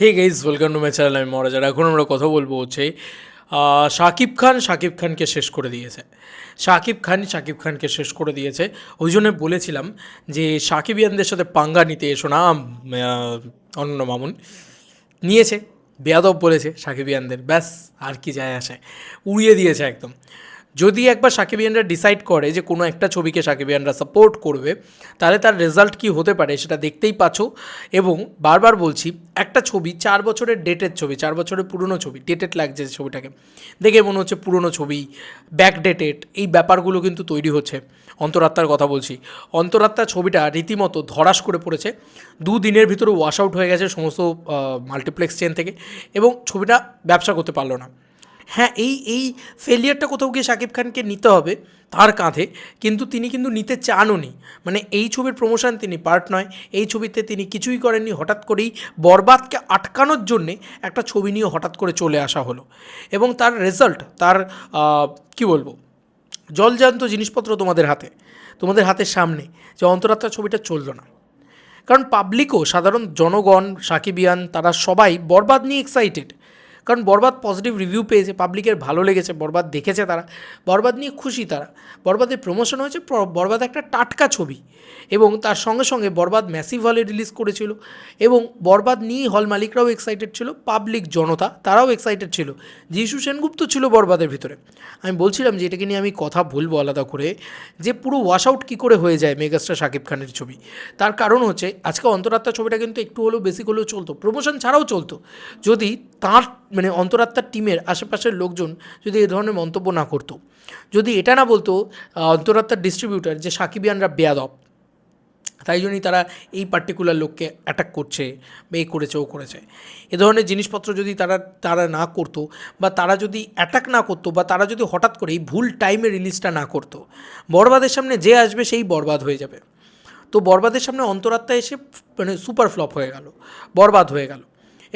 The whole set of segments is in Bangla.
Hey guys welcome to my channel আমি মহারাজার এখন আমরা কথা বলব হচ্ছে শাকিব খান শাকিব খানকে শেষ করে দিয়েছে। শাকিব খান শাকিব খানকে শেষ করে দিয়েছে। ওই জন্য বলেছিলাম যে, সাকিবিয়ানদের সাথে পাঙ্গা নিতে এসো না। অন্য মামুন। নিয়েছে, বেয়াদব বলেছে সাকিবিয়ানদের। ব্যাস, আর কি যায় আসে। উড়িয়ে দিয়েছে একদম। যদি একবার সাকিবিয়ানরা ডিসাইড করে যে কোনো একটা ছবিকে সাকিবিয়ানরা সাপোর্ট করবে, তাহলে তার রেজাল্ট কি হতে পারে সেটা দেখতেই পাচ্ছ। এবং বারবার বলছি, একটা ছবি চার বছরের ডেটের ছবি, চার বছরের পুরনো ছবি ডেটেড লাগছে ছবিটাকে। দেখে মনে হচ্ছে পুরনো ছবি ব্যাক ডেটেড এই ব্যাপারগুলো কিন্তু তৈরি হচ্ছে। অন্তরাত্মার কথা বলছি। অন্তরাত্মা ছবিটা রীতিমতো ধরাস করে পড়েছে। দুদিনের ভিতরে ওয়াশ আউট হয়ে গেছে সমস্ত মাল্টিপ্লেক্স চেন থেকে। এবং ছবিটা ব্যবসা করতে পারল না। হ্যাঁ এই এই ফেলিয়ারটা কোথাও গিয়ে শাকিব খানকে নিতে হবে তার কাঁধে, কিন্তু তিনি কিন্তু নিতে চানও নি। মানে এই ছবির প্রমোশন তিনি পার্ট নয়, এই ছবিতে তিনি কিছুই করেননি, হঠাৎ করেই বরবাদকে আটকানোর জন্যে একটা ছবি নিয়ে হঠাৎ করে চলে আসা হলো। এবং তার রেজাল্ট তার কি বলব, জলজান্ত জিনিসপত্র তোমাদের হাতে, তোমাদের হাতের সামনে, যে অন্তরাত্মা ছবিটা চলল না। কারণ পাবলিকও সাধারণ জনগণ, সাকিবিয়ান, তারা সবাই বরবাদ নিয়ে এক্সাইটেড কারণ বরবাদ পজিটিভ রিভিউ পেয়েছে পাবলিকের ভালো লেগেছে, বরবাদ দেখেছে তারা, বরবাদ নিয়ে খুশি তারা। বরবাদের প্রমোশন হয়েছে বরবাদ একটা টাটকা ছবি এবং তার সঙ্গে সঙ্গে বরবাদ ম্যাসিভ হলে রিলিজ করেছিল এবং বরবাদ নিয়ে হল মালিকরাও এক্সাইটেড ছিল পাবলিক জনতা তারাও এক্সাইটেড ছিল। যিশু সেনগুপ্ত ছিল বরবাদের ভিতরে। আমি বলছিলাম যে এটাকে নিয়ে আমি কথা বলব আলাদা করে, যে পুরো ওয়াশ আউট কী করে হয়ে যায় মেগাস্টার শাকিব খানের ছবি। তার কারণ হচ্ছে, আজকে অন্তরাত্মা ছবিটা কিন্তু একটু হলেও বেশি হলেও চলতো প্রমোশন ছাড়াও চলতো। যদি তার মানে অন্তরাত্মার টিমের আশেপাশের লোকজন যদি এ ধরনের মন্তব্য না করতো। যদি এটা না বলতো অন্তরাত্মার ডিস্ট্রিবিউটার যে সাকিবিয়ানরা বেয়াদব, তাই জন্যই তারা এই পার্টিকুলার লোককে অ্যাটাক করছে বা এই করেছে, ও করেছে। এ ধরনের জিনিসপত্র যদি তারা তারা না করতো বা তারা যদি অ্যাটাক না করতো বা তারা যদি হঠাৎ করে এই ভুল টাইমে রিলিজটা না করতো, বরবাদের সামনে যে আসবে সেই বরবাদ হয়ে যাবে। তো বরবাদের সামনে অন্তরাত্মা এসে মানে সুপার ফ্লপ হয়ে গেল, বরবাদ হয়ে গেল।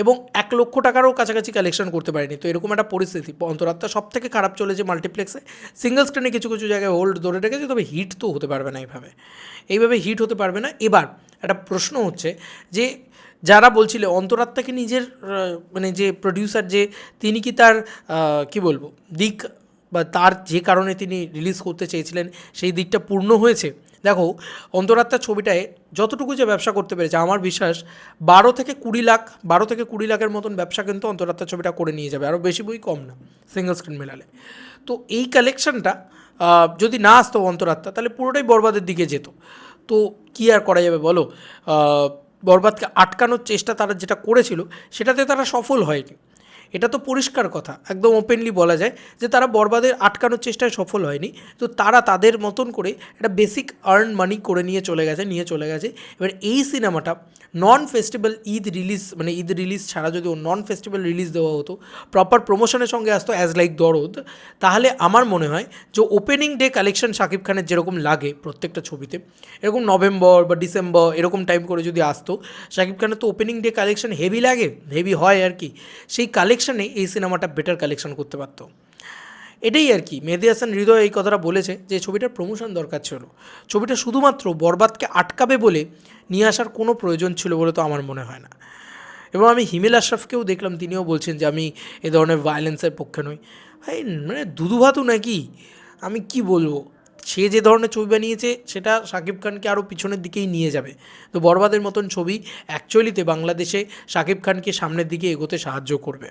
এবং এক লক্ষ টাকারও কাছাকাছি কালেকশন করতে পারেনি। তো এরকম একটা পরিস্থিতি। অন্তরাত্মা সব থেকে খারাপ চলেছে মাল্টিপ্লেক্সে সিঙ্গেল স্ক্রিনে কিছু কিছু জায়গায় হোল্ড ধরে রেখেছে, তবে হিট তো হতে পারবে না এইভাবে। এইভাবে হিট হতে পারবে না। এবার একটা প্রশ্ন হচ্ছে যে, যারা বলছিল অন্তরাত্মাকে নিজের মানে যে প্রডিউসার যে, তিনি কি তার কি বলব, দিক বা তার যে কারণে তিনি রিলিজ করতে চেয়েছিলেন, সেই দিকটা পূর্ণ হয়েছে। দেখো অন্তরাত্মা ছবিটায় যতটুকু যে ব্যবসা করতে পেরেছে, আমার বিশ্বাস বারো থেকে কুড়ি লাখ, বারো থেকে কুড়ি লাখের মতন ব্যবসা কিন্তু অন্তরাত্মা ছবিটা করে নিয়ে যাবে আরও বেশি বই কম না সিঙ্গল স্ক্রিন মেলালে। তো এই কালেকশনটা যদি না আসতো অন্তরাত্মা, তাহলে পুরোটাই বরবাদের দিকে যেত। তো কী আর করা যাবে বলো? বরবাদকে আটকানোর চেষ্টা তারা যেটা করেছিল, সেটাতে তারা সফল হয়নি। এটা তো পরিষ্কার কথা, একদম ওপেনলি বলা যায় যে তারা বরবাদের আটকানোর চেষ্টায় সফল হয়নি। তো তারা তাদের মতন করে একটা বেসিক আর্ন মানি করে নিয়ে চলে গেছে, নিয়ে চলে গেছে। এবার এই সিনেমাটা নন ফেস্টিভ্যাল ঈদ রিলিজ মানে ঈদ রিলিজ ছাড়া যদি নন ফেস্টিভ্যাল রিলিজ দেওয়া হতো প্রপার প্রমোশনের সঙ্গে আসতো অ্যাজ লাইক দরদ, তাহলে আমার মনে হয় যে ওপেনিং ডে কালেকশন শাকিব খানের যেরকম লাগে প্রত্যেকটা ছবিতে, এরকম নভেম্বর বা ডিসেম্বর এরকম টাইম করে যদি আসতো, শাকিব খানের তো ওপেনিং ডে কালেকশন হেভি লাগে হেভি হয় আর কি। সেই কালেকশনে এই সিনেমাটা বেটার কালেকশন করতে পারতো। এটাই আর কি। মেহেদি হাসান হৃদয় এই কথাটা বলেছে যে, ছবিটার প্রমোশন দরকার ছিল। ছবিটা শুধুমাত্র বরবাদকে আটকাবে বলে নিয়ে আসার কোনো প্রয়োজন ছিল বলে তো আমার মনে হয় না। এবং আমি হিমেল আশরাফকেও দেখলাম, তিনিও বলছেন যে, আমি এ ধরনের ভায়োলেন্সের পক্ষে নই। ভাই মানে দুধুভাতু নাকি? আমি কি বলব? সে যে ধরনের ছবি বানিয়েছে, সেটা শাকিব খানকে আরও পিছনের দিকেই নিয়ে যাবে। তো বরবাদের মতন ছবি অ্যাকচুয়ালিতে বাংলাদেশে শাকিব খানকে সামনের দিকে এগোতে সাহায্য করবে।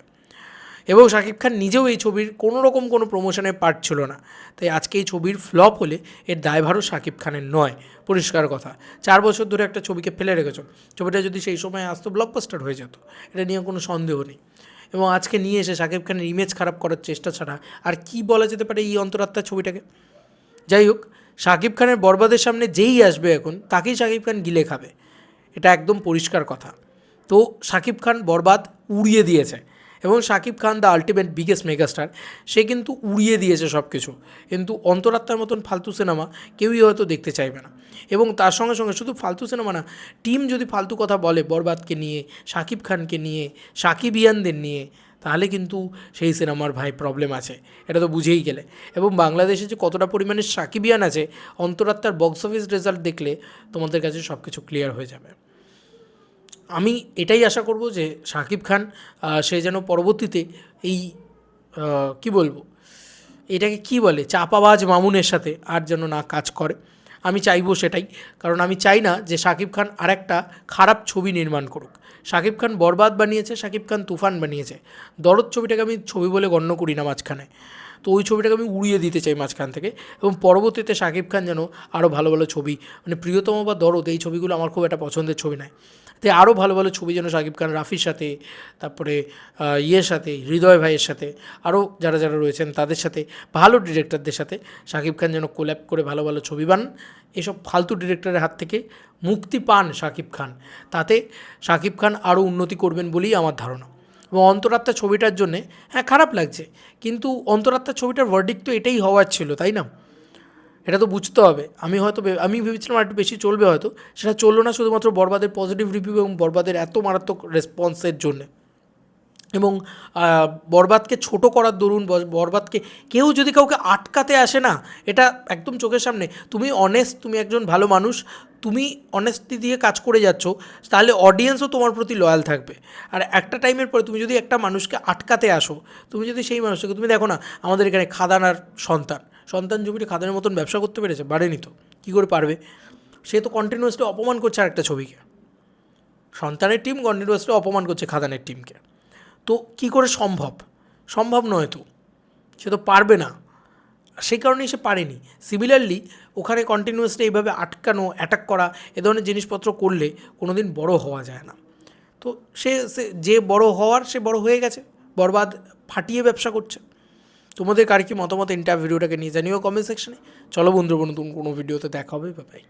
এবং শাকিব খান নিজেও এই ছবির কোনো রকম কোনো প্রমোশনের পার্ট ছিল না। তাই আজকে এই ছবির ফ্লপ হলে এর দায়ভারও শাকিব খানের নয়। পরিষ্কার কথা। চার বছর ধরে একটা ছবিকে ফেলে রেখেছ। ছবিটা যদি সেই সময় আসতো ব্লকবাস্টার হয়ে যেত। এটা নিয়ে কোনো সন্দেহ নেই। এবং আজকে নিয়ে এসে শাকিব খানের ইমেজ খারাপ করার চেষ্টা ছাড়া আর কি বলা যেতে পারে এই অন্তরাত্মার ছবিটাকে? যাই হোক, শাকিব খানের বরবাদের সামনে যেই আসবে এখন, তাকেই শাকিব খান গিলে খাবে। এটা একদম পরিষ্কার কথা। তো শাকিব খান বরবাদ উড়িয়ে দিয়েছে। এবং Shakib Khan the ultimate biggest megastar সে কিন্তু উড়িয়ে দিয়েছে সব কিছু কিন্তু অন্তরাত্মার মতন ফালতু সিনেমা কেউই হয়তো দেখতে চাইবে না। এবং তার সঙ্গে সঙ্গে শুধু ফালতু সিনেমা না টিম যদি ফালতু কথা বলে বরবাদকে নিয়ে শাকিব খানকে নিয়ে, সাকিবিয়ানদের নিয়ে, তাহলে কিন্তু সেই সিনেমার ভাই প্রবলেম আছে। এটা তো বুঝেই গেলে। এবং বাংলাদেশে যে কতটা পরিমাণে সাকিবিয়ান আছে, অন্তরাত্মার বক্স অফিস রেজাল্ট দেখলে তোমাদের কাছে সব কিছু ক্লিয়ার হয়ে যাবে। আমি এটাই আশা করব যে শাকিব খান সে যেন পরবর্তীতে এই কি বলব, এটাকে কি বলে, চাপাবাজ মামুনের সাথে আর যেন না কাজ করে। আমি চাইব সেটাই, কারণ আমি চাই না যে শাকিব খান আর একটা খারাপ ছবি নির্মাণ করুক। শাকিব খান বরবাদ বানিয়েছে শাকিব খান তুফান বানিয়েছে। দরদ ছবিটাকে আমি ছবি বলে গণ্য করি না মাঝখানে। তো ওই ছবিটাকে আমি উড়িয়ে দিতে চাই মাঝখান থেকে এবং পরবর্তীতে শাকিব খান যেন আরও ভালো ভালো ছবি মানে প্রিয়তম বা দরদ, এই ছবিগুলো আমার খুব একটা পছন্দের ছবি নয়। তাই আরও ভালো ভালো ছবি যেন শাকিব খান, রাফির সাথে, তারপরে ইয়ের সাথে, হৃদয় ভাইয়ের সাথে, আরও যারা যারা রয়েছেন তাদের সাথে, ভালো ডিরেক্টরদের সাথে শাকিব খান যেন কোল্যাপ করে ভালো ভালো ছবি বানান, এসব ফালতু ডিরেক্টরের হাত থেকে মুক্তি পান শাকিব খান। তাতে শাকিব খান আরও উন্নতি করবেন বলেই আমার ধারণা। এবং অন্তরাত্মা ছবিটার জন্যে হ্যাঁ খারাপ লাগছে। কিন্তু অন্তরাত্মা ছবিটার ভার্ডিক তো এটাই হওয়ার ছিল, তাই না? এটা তো বুঝতে হবে। আমি হয়তো আমি ভেবেছিলাম একটু বেশি চলবে হয়তো। সেটা চলল না শুধুমাত্র বরবাদের পজিটিভ রিভিউ এবং বরবাদের এত মারাত্মক রেসপন্সের জন্যে। এবং বরবাদকে ছোট করার দরুন বরবাদকে কেউ যদি কাউকে আটকাতে আসে না, এটা একদম চোখের সামনে। তুমি অনেস্ট তুমি একজন ভালো মানুষ তুমি অনেস্টি দিয়ে কাজ করে যাচ্ছ, তাহলে অডিয়েন্সও তোমার প্রতি লয়াল থাকবে। আর একটা টাইমের পরে তুমি যদি একটা মানুষকে আটকাতে আসো, তুমি যদি সেই মানুষকে তুমি দেখো না, আমাদের এখানে খাদান আর সন্তান। সন্তান জমিটি খাদানের মতন ব্যবসা করতে পেরেছে পারেনি তো, কী করে পারবে? সে তো কন্টিনিউয়াসলি অপমান করছে আর একটা ছবিকে। সন্তানের টিম কন্টিনিউয়াসলি অপমান করছে খাদানের টিমকে তো কি করে সম্ভব? সম্ভব নয় তো। সে তো পারবে না। সেই কারণেই সে পারেনি। সিমিলারলি ওখানে কন্টিনিউয়াসলি এইভাবে আটকানো অ্যাটাক করা, এ ধরনের জিনিসপত্র করলে কোনো দিন বড়ো হওয়া যায় না। তো সে যে বড় হওয়ার সে বড় হয়ে গেছে, বরবাদ ফাটিয়ে ব্যবসা করছে। তোমাদের কার কি মতামত? ইন্টার ভিডিওটাকে নিয়ে জানিও কমেন্ট সেকশনে চলো বন্ধুরা, নতুন কোনো ভিডিওতে দেখা হবে বাই